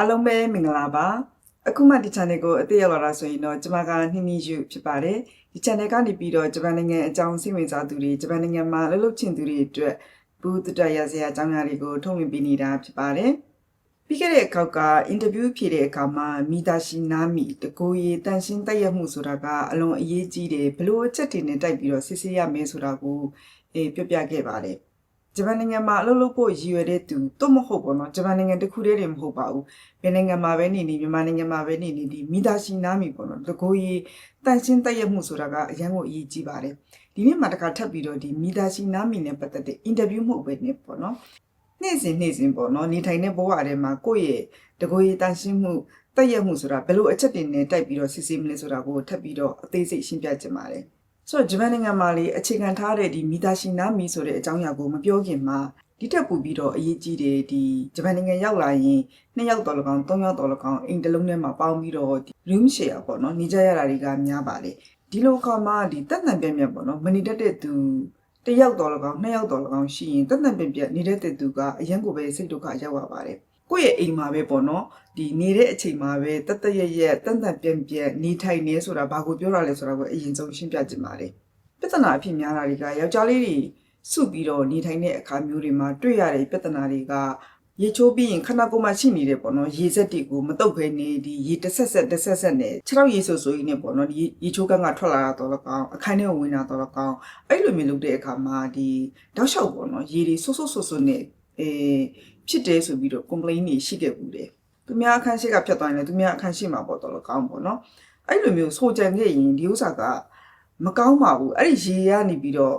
အားလုံးပဲမင်္ဂလာပါအခုမှဒီ channel ကိုအသိရောက်လာတာဆိုရင်တော့ကျွန်မကနှင်းနှင်းယူဖြစ်ပါတယ်ဒီ channel ကနေပြီးတော့ဂျပန်နိုင်ငံအကြောင်းစိတ်ဝင်စားသူတွေဂျပန်နိုင်ငံမှာလှုပ်လှုပ်ချင်သူတွေအတွက်ဘူးတတရစရာအကြောင်းအရာတွေကိုထုတ်လွှင့်ပေးနေတာဖြစ်ပါတယ်ပြီးခဲ့တဲ့အခေါက်က interview ဖြေတဲ့အခါမှာမီတာရှိနာမီတကိုရီတန်ရှင်းတက်ရမှုဆိုတာကအလွန်အရေးကြီးတယ်ဘလို့အချက်တွေနဲ့တိုက်ပြီးတော့စစ်ဆေးရမယ်ဆိုတာကိုအေးပြပြခဲ့ပါတယ် ဂျပန်နိုင်ငံမှာအလုပ်လုပ်ဖို့ရည်ရွယ်တဲ့သူတော့မဟုတ်ဘောနော်ဂျပန်နိုင်ငံတစ်ခုတည်းတည်းမဟုတ်ပါဘူးဘယ်နိုင်ငံမှာပဲနေနေမြန်မာနိုင်ငံမှာပဲနေနေဒီမိသားရှိနားမီပေါ့နော်တကိုကြီးတန်ရှင်းတက်ရမှုဆိုတာကအရန်ကိုအရေးကြီးပါတယ်ဒီနေ့မှာတခါထပ်ပြီးတော့ဒီမိသားရှိနားမီနဲ့ပတ်သက်တဲ့အင်တာဗျူးမှုပဲနေပေါ့နော်နေ့စဉ်နေ့စဉ်ပေါ့နော်နေထိုင်တဲ့ဘဝထဲမှာကိုယ့်ရဲ့တကိုကြီးတန်ရှင်းမှုတက်ရမှုဆိုတာဘယ်လိုအချက်တွေနဲ့တိုက်ပြီးတော့စစ်ဆေးမလဲဆိုတာကိုထပ်ပြီးတော့အသေးစိတ်ရှင်းပြချင်ပါတယ် ဆိုတော့ဂျပန်နိုင်ငံမှာလေအခြေခံထားတဲ့ဒီမီတာရှိနာမီဆိုတဲ့အကြောင်းအရာကိုမပြောခင်မှာဒီတက်ပူပြီးတော့အရေးကြီးတယ်ဒီဂျပန်နိုင်ငံရောက်လာရင်နှစ်ယောက်တော်လကောင်သုံးယောက်တော်လကောင်အိမ်တစ်လုံးထဲမှာပေါင်းပြီးတော့ဒီ room share ပေါ့နော်နေကြရတာတွေကများပါလေဒီလိုအခါမှာဒီတက်တန်ပြက်ပြက်ပေါ့နော်မနေတတ်တဲ့သူတစ်ယောက်တော်လကောင်နှစ်ယောက်တော်လကောင်ရှိရင်တက်တန်ပြက်ပြက်နေတဲ့တဲ့သူကအရန်ကိုပဲစိတ်ဒုက္ခရောက်ရပါတယ် ကိုယ့်ရဲ့အိမ်မှာပဲပေါ့နော်ဒီနေတဲ့အချိန်မှာပဲတက်တက်ရက်ရက်တန်တန်ပြက်ပြက်နေထိုင်နေဆိုတာဘာကိုပြောတာလဲဆိုတာကိုအရင်ဆုံးရှင်းပြချင်ပါတယ်ပြဿနာအဖြစ်များတာတွေကယောက်ျားလေးတွေစုပြီးတော့နေထိုင်တဲ့အခါမျိုးတွေမှာတွေ့ရတဲ့ပြဿနာတွေကရေချိုးပြီးရင်ခဏကိုမှရှိနေတယ်ပေါ့နော်ရေစက်တွေကိုမတုတ်ခဲနေဒီရေတစ်ဆက်ဆက်တစ်ဆက်ဆက်နဲ့ခြေထောက်ရေဆိုဆိုရင်းနဲ့ပေါ့နော်ဒီရေချိုးကန်းကထွက်လာတာတော့လကောင်းအခန်းထဲဝင်တာတော့လကောင်းအဲ့လိုမျိုးလုပ်တဲ့အခါမှာဒီတောက်လျှောက်ပေါ့နော်ရေတွေဆွတ်ဆွတ်ဆွတ်ဆွတ်နဲ့အဲ ဖြစ်တယ်ဆိုပြီးတော့ complain တွေရှိခဲ့ဘူးတယ်သူများအခန်းရှိကဖြတ်သွားရင်လည်းသူများအခန်းရှိမှာပေါ့တော့လကောင်းပေါ့နော်အဲ့လိုမျိုးဆိုကြံခဲ့ရင်ဒီဥစ္စာကမကောင်းပါဘူးအဲ့ဒီရေကနေပြီးတော့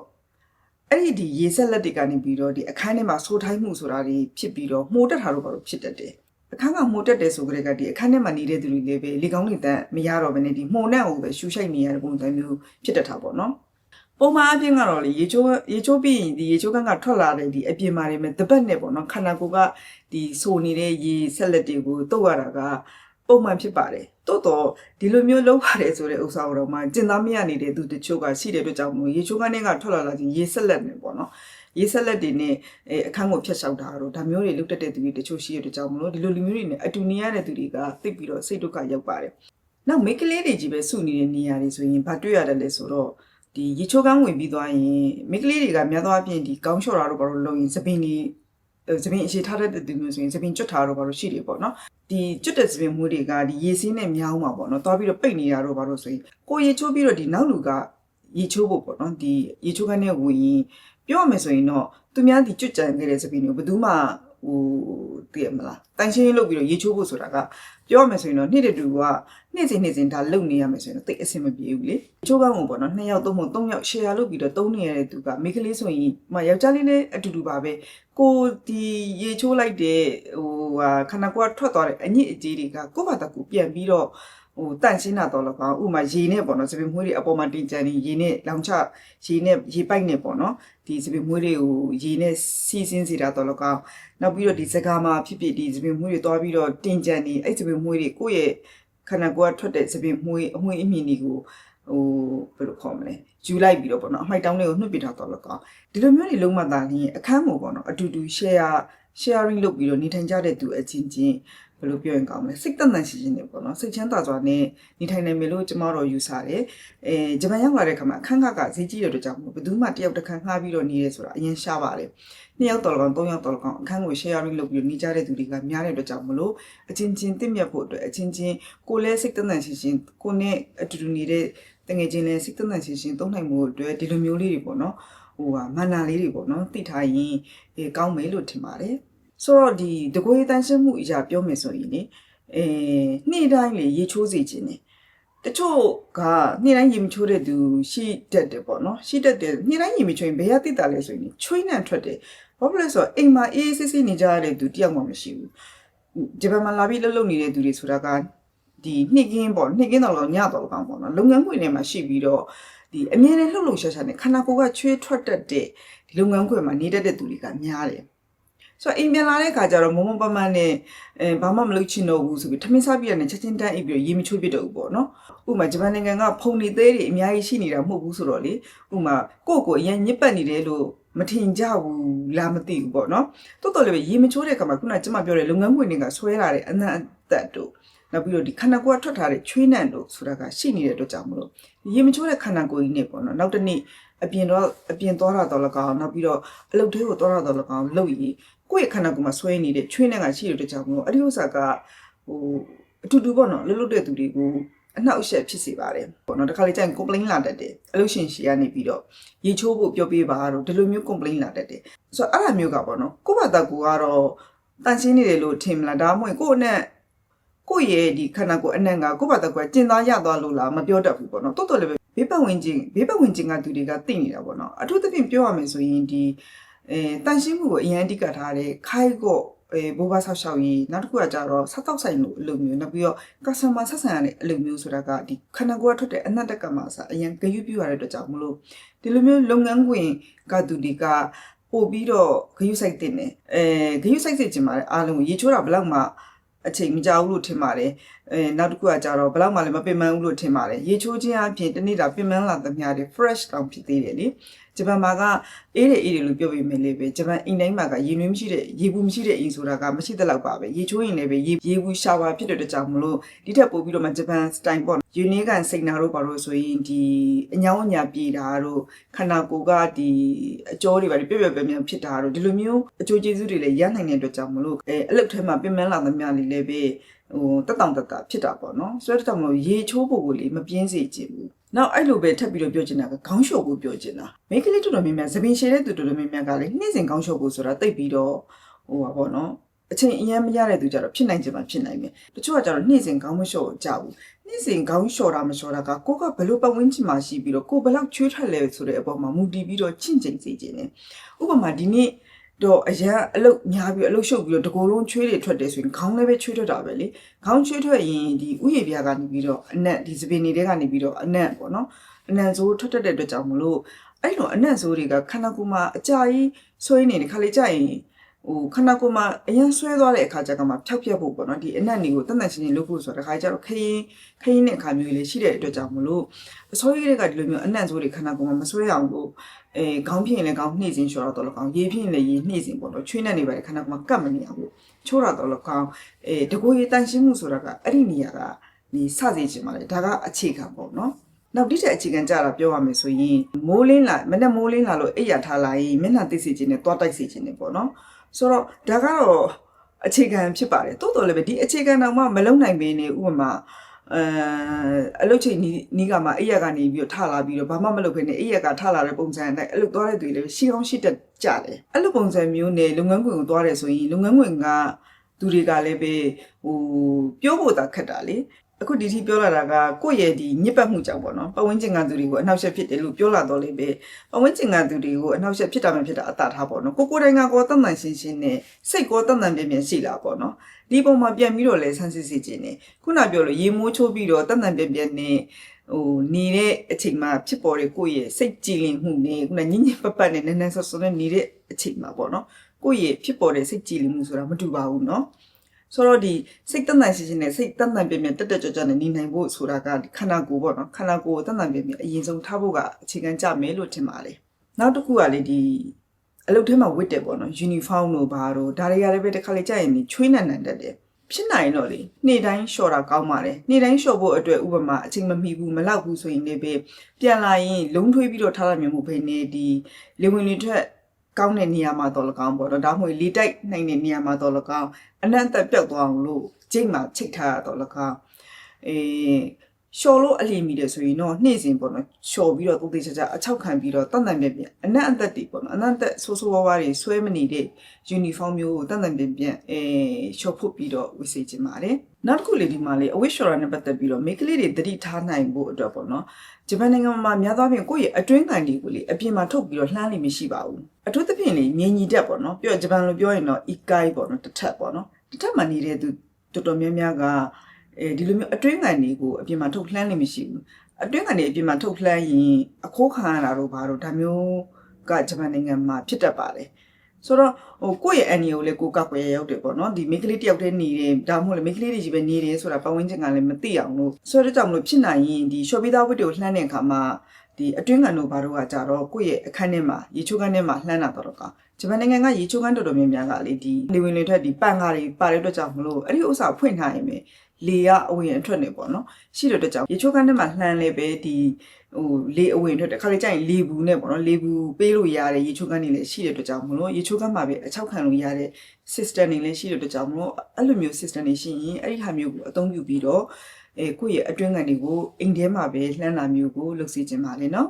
အဲ့ဒီဒီရေဆက်လက်တွေကနေပြီးတော့ဒီအခန်းထဲမှာဆိုးထိုင်းမှုဆိုတာတွေဖြစ်ပြီးတော့မှုတက်တာတော့ဘာလို့ဖြစ်တတ်တယ်အခန်းကမှုတက်တယ်ဆိုကြတဲ့ကဒီအခန်းထဲမှာနေတဲ့သူတွေလည်းပဲလေကောင်းလေတန်းမရတော့ဘဲနဲ့ဒီမှုနဲ့ကိုပဲရှူရှိုက်နေရတဲ့ပုံစံမျိုးဖြစ်တတ်တာပေါ့နော် ပုံမှန်အပြင်ကတော့လေရေချိုးရေချိုးပြီးရင်ဒီရေချိုးကန်းကထွက်လာတဲ့ဒီအပြင်မှာနေမဲ့တပတ်နဲ့ပေါ့နော်ခန္ဓာကိုယ်ကဒီဆိုနေတဲ့ရေဆက်လက်တွေကိုတုတ်ရတာကပုံမှန်ဖြစ်ပါတယ်တိုးတော့ဒီလိုမျိုးလုံးပါတယ်ဆိုတဲ့ဥစ္စာတော့မှကျင်သားမရနေတဲ့သူတချို့ကရှိတဲ့အတွက်ကြောင့်မို့ရေချိုးကန်းတွေကထွက်လာလာချင်းရေဆက်လက်နေပေါ့နော်ရေဆက်လက်တွေနဲ့အဲအခန်းကိုဖျက်လျှောက်တာတော့ဒါမျိုးတွေလုတ်တက်တဲ့သူတွေတချို့ရှိတဲ့အတွက်ကြောင့်မလို့ဒီလိုလူမျိုးတွေနဲ့အတူနေရတဲ့သူတွေကသိပြီးတော့စိတ်ဒုက္ခရောက်ပါတယ်နောက်မိန်းကလေးတွေကြီးပဲစုနေတဲ့နေရာတွေဆိုရင်ဘာတွေ့ရတယ်လဲဆိုတော့ ဒီရေချိုးကန်းဝင်ပြီးသွားရင်မိန်းကလေးတွေကများသောအားဖြင့်ဒီကောင်းလျှော့တာတော့ဘာလို့လုပ်ရင်သပင်တွေသပင်အခြေထားတဲ့သူမျိုးဆိုရင်သပင်ကျွတ်တာတော့ဘာလို့ရှိတယ်ပေါ့နော်ဒီကျွတ်တဲ့သပင်မွေးတွေကဒီရေစင်းနဲ့မြောင်းမှာပေါ့နော်သွားပြီးတော့ပိတ်နေတာတော့ဘာလို့ဆိုရင်ကိုရေချိုးပြီးတော့ဒီနောက်လူကရေချိုးဖို့ပေါ့နော်ဒီရေချိုးကန်းနဲ့ဝင်ရင်ပြောရမယ်ဆိုရင်တော့သူများဒီကျွတ်ကြံခဲ့တဲ့သပင်တွေကိုဘယ်သူမှ ဟိုသိရမလားတန်ရှင်းလုပ်ပြီးတော့ရေချိုးဖို့ဆိုတာကပြောရမယ်ဆိုရင်တော့နေ့တတူကနေ့စဉ်နေ့စဉ်ဒါလုပ်နေရမယ်ဆိုရင်တော့တိတ်အဆင်မပြေဘူးလေချိုးကန်းကိုပေါ့နော်နှစ်ယောက်သုံးဖို့သုံးယောက် share လုပ်ပြီးတော့သုံးနေရတဲ့သူကမိန်းကလေးဆိုရင်မယောက်ျားလေးလည်းအတူတူပါပဲကိုဒီရေချိုးလိုက်တဲ့ဟိုဟာခန္ဓာကိုယ်ကထွက်သွားတဲ့အညစ်အကြေးတွေကကိုယ့်ဘာသာကိုယ်ပြန်ပြီးတော့ ဟိုတန့်ရှင်းတာတော့လကောင်းဥမာရေနဲ့ပေါ့နော်စပင်မွေးတွေအပေါ်မှာတင်ကြံနေရေနဲ့လောင်ချရေနဲ့ရေပိုက်နဲ့ပေါ့နော်ဒီစပင်မွေးတွေကိုရေနဲ့စီးစင်းစီတာတော့လကောင်းနောက်ပြီးတော့ဒီစကားမှာဖြစ်ဖြစ်ဒီစပင်မွေးတွေတွားပြီးတော့တင်ကြံနေအဲ့စပင်မွေးတွေကိုယ့်ရဲ့ခန္ဓာကိုယ်ကထွက်တဲ့စပင်မွေးအမွှေးအမြင်တွေကိုဟိုဘယ်လိုခေါ်မလဲယူလိုက်ပြီးတော့ပေါ့နော်အမိုက်တောင်းလေးကိုနှုတ်ပြထားတော့လကောင်းဒီလိုမျိုးတွေလုံးမသားလင်းအခန်းမို့ပေါ့နော်အတူတူ share sharing လုပ်ပြီးတော့နေထိုင်ကြတဲ့သူအချင်းချင်း ဘယ်လိုပြောရင်ကောင်းမလဲစိတ်သက်သာရှိခြင်းတွေပေါ့နော်စိတ်ချမ်းသာစွာနဲ့နေထိုင်နိုင်မယ်လို့ကျမတို့ယူဆတယ်အဲဂျပန်ရောက်လာတဲ့ခါမှာအခန်းကကဈေးကြီးတဲ့အတွက်ကြောင့်ဘယ်သူမှတယောက်တစ်ခန်းငှားပြီးတော့နေရဲဆိုတာအရင်ရှားပါတယ်နှစ်ယောက်တော်ကောင်သုံးယောက်တော်ကောင်အခန်းကို sharing လုပ်ပြီးတော့နေကြတဲ့သူတွေကများတဲ့အတွက်ကြောင့်မလို့အချင်းချင်းတင့်မြတ်ဖို့အတွက်အချင်းချင်းကိုယ်လည်းစိတ်သက်သာရှိခြင်းကိုယ်နဲ့အတူတူနေတဲ့တငယ်ချင်းလည်းစိတ်သက်သာရှိခြင်းသုံးနိုင်မှုအတွက်ဒီလိုမျိုးလေးတွေပေါ့နော်ဟိုဟာမန္နာလေးတွေပေါ့နော်သိထားရင်အဲကောင်းမယ်လို့ထင်ပါတယ် ဆိုတော့ဒီတကွေးတန်ရှင်းမှုအရာပြောမယ်ဆိုရင်လေအဲနေ့တိုင်းလေရေချိုးစီခြင်းနေတချို့ကနေ့တိုင်းရေမချိုးတဲ့သူရှိတတ်တယ်ပေါ့နော်ရှိတတ်တယ်နေ့တိုင်းရေမချိုးရင်ဘယ်ရတိတာလဲဆိုရင်ချွေးနှံထွက်တယ်ဘာဖြစ်လဲဆိုတော့အိမ်မှာအေးအေးဆေးဆေးနေကြရတဲ့သူတယောက်မှမရှိဘူးဂျပန်မှာလာပြီးလှုပ်လှုပ်နေတဲ့သူတွေဆိုတာကဒီနှစ်ကင်းပေါ့နှစ်ကင်းတော့လို့ညတော့လို့ကောင်းပေါ့နော်လုပ်ငန်းခွင်ထဲမှာရှိပြီးတော့ဒီအမြဲတမ်းလှုပ်လှုပ်ရှားရှားနဲ့ခန္ဓာကိုယ်ကချွေးထွက်တတ်တဲ့ဒီလုပ်ငန်းခွင်မှာနေတတ်တဲ့သူတွေကများတယ် ဆိုတော့အိမ်ပြန်လာတဲ့ခါကျတော့မမပမနဲ့အဲဘာမှမလုပ်ချင်တော့ဘူးဆိုပြီးထမင်းစားပြရတဲ့ချက်ချင်းတန်းအိပ်ပြီးရေမချိုးပြတော့ဘူးပေါ့နော်ဥပမာဂျပန်နိုင်ငံကဖုန်နေသေးတွေအများကြီးရှိနေတာမဟုတ်ဘူးဆိုတော့လေဥပမာကိုယ့်ကိုအရင်ညစ်ပတ်နေတယ်လို့မထင်ကြဘူးလားမသိဘူးပေါ့နော်တော်တော်လေးပဲရေမချိုးတဲ့အခါမှာခုနကကျမပြောတဲ့လုပ်ငန်းခွင်တွေကဆွဲလာတဲ့အနံ့အသက်တို့နောက်ပြီးတော့ဒီခန္ဓာကိုယ်ကထွက်ထားတဲ့ချွေးနှံတို့ဆိုတာကရှိနေတဲ့အတွက်ကြောင့်မလို့ရေမချိုးတဲ့ခန္ဓာကိုယ်ကြီးနဲ့ပေါ့နော်နောက်တစ်နေ့ အပြင်တော့အပြင်သွားတာတော့လကောင်းနောက်ပြီးတော့အလုပ်သေးကိုသွားတာတော့လကောင်းလုပ်ရည်ကိုယ့်ရဲ့ခန္ဓာကိုယ်မှာဆွဲနေတဲ့ချွေးနှံကရှိတဲ့အတွက်ကြောင့်မလို့အဲ့ဒီဥစ္စာကဟိုအတူတူပေါ့နော်လှုပ်လှုပ်တဲ့သူတွေကိုအနှောက်အယှက်ဖြစ်စေပါတယ်ပေါ့နော်တခါလေကျရင် complain လာတတ်တယ်အလုပ်ရှင်ရှီကနေပြီးတော့ရေချိုးဖို့ပြောပေးပါတော့ဒီလိုမျိုး complain လာတတ်တယ်ဆိုတော့အဲ့ဒါမျိုးကပေါ့နော်ကိုယ့်ဘာသာကိုယ်ကတော့တန်ရှင်းနေတယ်လို့ထင်မလားဒါမှမဟုတ်ကိုယ့်နဲ့ကိုယ့်ရဲ့ဒီခန္ဓာကိုယ်အနံ့ကကိုယ့်ဘာသာကိုယ်ကကျင်သားရသွားလို့လားမပြောတတ်ဘူးပေါ့နော်တော်တော်လည်းပဲ ဘေးပတ်ဝန်းကျင်ဘေးပတ်ဝန်းကျင်ကသူတွေကသိနေတာပေါ့နော်အထူးသဖြင့်ပြောရမယ်ဆိုရင်ဒီအဲတန်ရှင်းမှုကိုအရင်အဓိကထားတဲ့ခိုက်ကော့အဲဘိုးဘဆောက်ရှောက်ရေးနောက်တစ်ခုကကြတော့ဆက်တောက်ဆိုင်လို့အလုပ်မျိုးနောက်ပြီးတော့ customer ဆက်ဆံရတဲ့အလုပ်မျိုးဆိုတာကဒီခန္ဓာကိုယ်ကထွက်တဲ့အနတ်တက်ကမှအစအရင်ဂရုပြုရတဲ့အတွက်ကြောင့်မလို့ဒီလိုမျိုးလုပ်ငန်းခွင်ကသူတွေကပို့ပြီးတော့ဂရုစိုက်တင်တယ်အဲဂရုစိုက်စေချင်ပါတယ်အားလုံးကိုရေချိုးတာဘယ်လောက်မှ အချိန်မကြာဘူးလို့ထင်ပါတယ်အဲနောက်တစ်ခုကကြတော့ဘယ်လောက်မှလည်းမပင်ပန်းဘူးလို့ထင်ပါတယ်ရေချိုးခြင်းအပြင်တနေ့တာပင်ပန်းလာသမျှတွေ fresh တောင်ဖြစ်သေးတယ်လေ ဂျပန်မှာကအေးတယ်အေးတယ်လို့ပြောပြမယ်လေပဲဂျပန်အိမ်တိုင်းမှာကရေနွေးမရှိတဲ့ရေဘူးမရှိတဲ့အိမ်ဆိုတာကမရှိတဲ့လောက်ပါပဲရေချိုးရင်လည်းပဲရေရေဘူးရှာဝါဖြစ်တဲ့အတွက်ကြောင့်မလို့ဒီထက်ပိုပြီးတော့မှဂျပန်စတိုင်ပေါ့ယူနီကန်စိတ်နာတို့ပါလို့ဆိုရင်ဒီအညောင်းအညာပြေတာတို့ခန္ဓာကိုယ်ကဒီအကျော်တွေပါပြပြပြပြဖြစ်တာတို့ဒီလိုမျိုးအကျိုးကျေးဇူးတွေလည်းရနိုင်တဲ့အတွက်ကြောင့်မလို့အဲအလုတ်ထဲမှာပြင်ပန်းလာသမျှလေးလည်းပဲဟိုတက်တောင်တက်တာဖြစ်တာပေါ့နော်ဆိုတော့တောင်မလို့ရေချိုးဖို့ကိုလေမပြင်းစေချင်ဘူး နောက်အဲ့လိုပဲထပ်ပြီးတော့ပြောချင်တာကခေါင်းလျှော်ဖို့ပြောချင်တာမိန်းကလေးတော်တော်များများသပင်ရှည်တဲ့သူတော်တော်များများကလေနှင်းစင်ခေါင်းလျှော်ဖို့ဆိုတာတိတ်ပြီးတော့ဟိုပါပေါ့နော်အချိန်အရင်မရတဲ့သူကြတော့ဖြစ်နိုင်ချင်မှဖြစ်နိုင်မယ်တချို့ကကြတော့နှင်းစင်ခေါင်းမလျှော်ကြဘူးနှင်းစင်ခေါင်းလျှော်တာမလျှော်တာကကိုကဘလို့ပတ်ဝန်းကျင်မှာရှိပြီးတော့ကိုဘလောက်ချွေးထွက်လဲဆိုတဲ့အပေါ်မှာမူတည်ပြီးတော့ချင့်ချိန်စေခြင်းတယ်ဥပမာဒီနေ့ တော့အရန်အလုတ်ညာပြီးအလုတ်ရှုပ်ပြီးတော့တကိုယ်လုံးချွေးတွေထွက်တယ်ဆိုရင်ခေါင်းလည်းပဲချွေးထွက်တာပဲလေခေါင်းချွေးထွက်ရင်ဒီဥယျာဉ်ပြားကနေပြီးတော့အနက်ဒီစပင်တွေထဲကနေပြီးတော့အနက်ပေါ့နော်အနံဆိုးထွက်တတ်တဲ့အတွက်ကြောင့်မလို့အဲ့လိုအနံ့ဆိုးတွေကခန္ဓာကိုယ်မှာအကြာကြီးဆွဲနေတယ်ခါလေးကြာရင် ဟိုခန္ဓာကိုယ်မှာအရင်ဆွဲသွားတဲ့အခါကျကမှဖြောက်ပြက်ဖို့ပေါ့နော်ဒီအနံ့တွေကိုတတ်တတ်ချင်းချင်းလုပ်ဖို့ဆိုတာတခါကျတော့ခရင်ခရင်တဲ့အခါမျိုးလေးရှိတဲ့အတွက်ကြောင့်မလို့အစောကြီးတွေကဒီလိုမျိုးအနံ့ဆိုးတွေခန္ဓာကိုယ်မှာမဆွဲအောင်လို့အဲခေါင်းဖြစ်ရင်လည်းခေါင်းနှိမ့်စင်လျှော်တော့တော့ကောင်းရေဖြစ်ရင်လည်းရေနှိမ့်စင်ပေါ့နော်ချွေးနဲ့နေပါတယ်ခန္ဓာကိုယ်မှာကတ်မနေအောင်လို့ချိုးတာတော့ကောင်းအဲတကိုယ်ရေတန်ရှင်းမှုဆိုတာကအဲ့ဒီနေရာကဒီစစေချင်ပါလေဒါကအခြေခံပေါ့နော်နောက်တိကျအခြေခံကြတာပြောရမယ်ဆိုရင်မိုးလင်းလာမနဲ့မိုးလင်းလာလို့အိပ်ရထားလာရင်မျက်နှာသိစေခြင်းနဲ့သွားတိုက်စေခြင်းနဲ့ပေါ့နော် ဆိုတော့ဒါကတော့အခြေခံဖြစ်ပါတယ်တိုးတော်လည်းပဲဒီအခြေခံတော့မှမလုံနိုင်ပေနေဥပမာအဲအလုတ်ချိန်နီးနီးကမှအိပ်ရကနေပြီးတော့ထလာပြီးတော့ဘာမှမလုပ်ခွင့်နဲ့အိပ်ရကထလာတဲ့ပုံစံအတိုင်းအလုတ်သွားတဲ့သူတွေလည်းရှီကောင်းရှီတက်ကြတယ်အဲ့လိုပုံစံမျိုးနဲ့လုပ်ငန်းခွင်ကိုသွားတယ်ဆိုရင်လုပ်ငန်းခွင်ကသူတွေကလည်းပဲဟိုပြောဖို့သာခက်တာလေ အခုဒီထိပြောလာတာကကိုယ့်ရဲ့ဒီညစ်ပတ်မှုကြောင့်ပေါ့နော်ပတ်ဝန်းကျင်ကသူတွေကိုအနှောက်အယှက်ဖြစ်တယ်လို့ပြောလာတော့လေပဲပတ်ဝန်းကျင်ကသူတွေကိုအနှောက်အယှက်ဖြစ်တာမှဖြစ်တာအတားထားပေါ့နော်ကိုကိုယ်တိုင်ကကောတတ်မှန်ရှင်းရှင်းနဲ့စိတ်ကောတတ်မှန်ပြင်းပြင်းရှိလာပေါ့နော်ဒီပုံမှာပြန်ပြီးတော့လဲဆန်းစစ်စစ်ခြင်းနဲ့ခုနပြောလို့ရေမိုးချိုးပြီးတော့တတ်မှန်ပြင်းပြင်းနဲ့ဟိုနေတဲ့အချိန်မှာဖြစ်ပေါ်တဲ့ကိုယ့်ရဲ့စိတ်ကြည်လင်မှုနဲ့ခုနညင်ညင်ပတ်ပတ်နဲ့နန်းနန်းဆော့ဆော့နဲ့နေတဲ့အချိန်မှာပေါ့နော်ကိုယ့်ရဲ့ဖြစ်ပေါ်တဲ့စိတ်ကြည်လင်မှုဆိုတာမတူပါဘူးနော် ဆိုတော့ဒီစိတ်တန်တန်ရှင်းရှင်းနဲ့စိတ်တန်တန်ပြင်းပြင်းတက်တက်ကြွကြွနဲ့နေနိုင်ဖို့ဆိုတာကဒီခန္ဓာကိုယ်ပေါ့နော်ခန္ဓာကိုယ်ကိုတန်တန်ပြင်းပြင်းအရင်ဆုံးထားဖို့ကအခြေခံကြမယ်လို့ထင်ပါတယ်နောက်တစ်ခုကလေဒီအလုပ်ထဲမှာဝတ်တယ်ပေါ့နော်ယူနီဖောင်းတို့ဘာတို့ဒါတွေကလည်းပဲတစ်ခါလေကြာရင်ဒီချွေးနံနံတက်တယ်ဖြစ်နိုင်တော့လေနေ့တိုင်းလျှော်တာကောင်းပါတယ်နေ့တိုင်းလျှော်ဖို့အတွက်ဥပမာအချိန်မမီဘူးမလောက်ဘူးဆိုရင်လည်းပဲပြန်လာရင်လုံးထွေးပြီးတော့ထားရမျိုးမဟုတ်ဘဲနဲ့ဒီလေဝင်လေထွက် ကောင်းတဲ့နေရာမှာတော့လကောင်းပေါ့နော်ဒါမှမဟုတ်လေတိုက်နိုင်တဲ့နေရာမှာတော့လကောင်းအနံ့သက်ပြောက်သွားအောင်လို့ကျိတ်မှာချိတ်ထားရတော့လကားအေး လျှော်လို့အလီမိတယ်ဆိုရင်တော့နှိမ့်စင်ပေါ့နော်လျှော်ပြီးတော့တူတေချာချာအချောက်ခံပြီးတော့တန်တန်ပြင်းပြင်းအနံ့အသက်တွေပေါ့နော်အနံ့သက်ဆိုးဆိုးဝါးဝါးတွေဆွဲမနေတဲ့ယူနီဖောင်းမျိုးကိုတန်တန်ပြင်းပြင်းအေးလျှော်ဖို့ပြီးတော့ဝတ်စေချင်ပါတယ်နောက်တစ်ခုလေးဒီမှာလေးအဝတ်လျှော်တာနဲ့ပတ်သက်ပြီးတော့မိန်းကလေးတွေတတိထားနိုင်ဖို့အတွက်ပေါ့နော်ဂျပန်နိုင်ငံမှာများသောအားဖြင့်ကိုယ့်ရဲ့အတွင်းကန်တွေကိုလေအပြင်မှာထုတ်ပြီးတော့လှမ်းလို့မရှိပါဘူးအထူးသဖြင့်လေမြင်ညီတက်ပေါ့နော်ပြောဂျပန်လိုပြောရင်တော့ ikai ပေါ့နော်တစ်ထပ်ပေါ့နော်တစ်ထပ်မှနေတဲ့သူတော်တော်များများက အဲဒီလိုမျိုးအတွင်းကန်တွေကိုအပြင်မှာထုတ်လှမ်းနေမရှိဘူးအတွင်းကန်တွေအပြင်မှာထုတ်လှမ်းရင်အခိုးခံရတာတို့ဘာတို့ဒါမျိုးကဂျပန်နိုင်ငံမှာဖြစ်တတ်ပါတယ်ဆိုတော့ဟိုကိုယ့်ရဲ့အန်နီကိုလည်းကိုယ်ကကွယ်ရောက်တယ်ပေါ့နော်ဒီမိန်းကလေးတယောက်တည်းနေတယ်ဒါမှမဟုတ်လေမိန်းကလေးတွေကြီးပဲနေတယ်ဆိုတာပတ်ဝန်းကျင်ကလည်းမသိအောင်လို့ဆိုတော့ကြောင့်မလို့ဖြစ်နိုင်ရင်ဒီ shop ပြီးသားဝတ်တွေကိုလှမ်းတဲ့အခါမှာဒီအတွင်းကန်တို့ဘာတို့ကကြတော့ကိုယ့်ရဲ့အခန်းထဲမှာရေချိုးခန်းထဲမှာလှမ်းတာတော့ကဂျပန်နိုင်ငံကရေချိုးခန်းတော်တော်များများကလေဒီလေဝင်လေထွက်ဒီပန်ကားတွေပါတဲ့အတွက်ကြောင့်မလို့အဲ့ဒီဥစ္စာဖွင့်ထားရင်ပဲ လေကအဝင်အထွက်နေပေါ့နော်ရှိတဲ့အတွက်ကြောင့်ရေချိုးခန်းထဲမှာလှမ်းလေပဲဒီဟိုလေအဝင်ထွက်တစ်ခါလေကျရင်လေဘူးနဲ့ပေါ့နော်လေဘူးပေးလို့ရတဲ့ရေချိုးခန်းတွေလည်းရှိတဲ့အတွက်ကြောင့်မလို့ရေချိုးခန်းမှာပဲအချောက်ခံလို့ရတဲ့ system တွေလည်းရှိတဲ့အတွက်ကြောင့်မလို့အဲ့လိုမျိုး system တွေရှိရင်အဲ့ဒီဟာမျိုးကိုအသုံးပြုပြီးတော့အဲကိုယ့်ရဲ့အတွင်းကန်တွေကိုအိမ်ထဲမှာပဲလှမ်းတာမျိုးကိုလုပ်စီခြင်းပါလေနော်